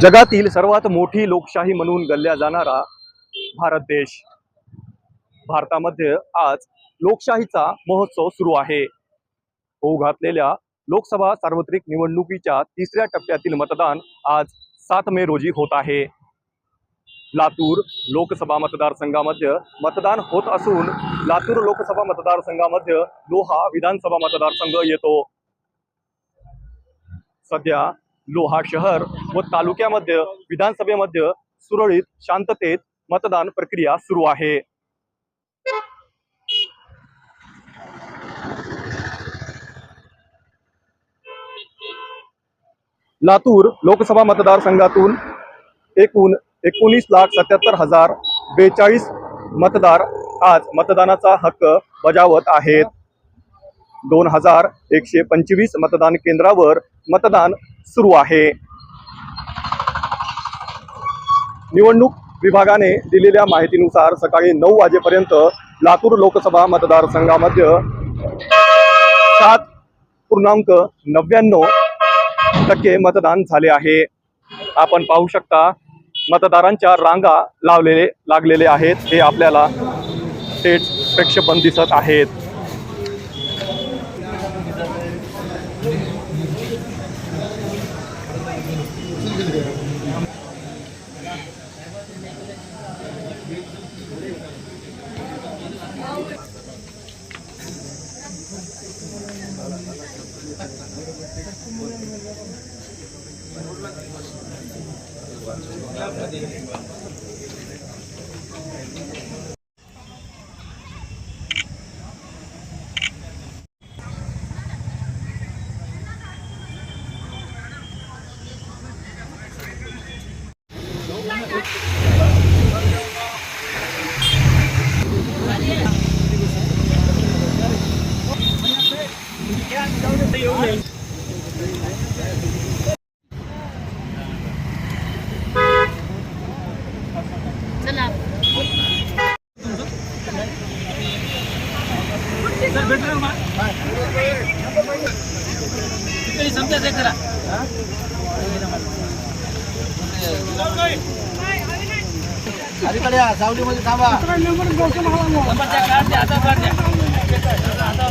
जगातील सर्वात मोठी लोकशाही म्हणून गणल्या जाणारा भारत देश. भारतामध्ये आज लोकशाहीचा महोत्सव सुरू आहे. होऊ घातलेल्या लोकसभा सार्वत्रिक निवडणुकीच्या तिसऱ्या टप्प्यातील मतदान आज सात मे रोजी होत आहे. लातूर लोकसभा मतदारसंघामध्ये मतदान होत असून लातूर लोकसभा मतदारसंघामध्ये लोहा विधानसभा मतदारसंघ येतो. सध्या लोहा शहर व तालुक्यामध्ये विधानसभेमध्ये सुरळीत शांततेत मतदान प्रक्रिया सुरू आहे. लातूर लोकसभा मतदारसंघातून एकूण एकोणीस लाख सत्याहत्तर हजार बेचाळीस मतदार आज मतदानाचा हक्क बजावत आहेत. दोन हजार एकशे पंचवीस मतदान केंद्रावर मतदान सुरू आहे. निवडणूक विभागाने दिलेल्या माहितीनुसार सकाळी नऊ वाजेपर्यंत लातूर लोकसभा मतदारसंघामध्ये सात पूर्णांक नव्याण्णव टक्के मतदान झाले आहे. आपण पाहू शकता मतदारांच्या रांगा लावलेले लागलेले आहेत. हे आपल्याला थेट प्रेक्षेपण दिसत आहेत. Gracias. चला. समजा ते करा. अलीकडे या, सावलीमध्ये थांबा. नंबरच्या कार्ड द्या आधार कार्ड द्या.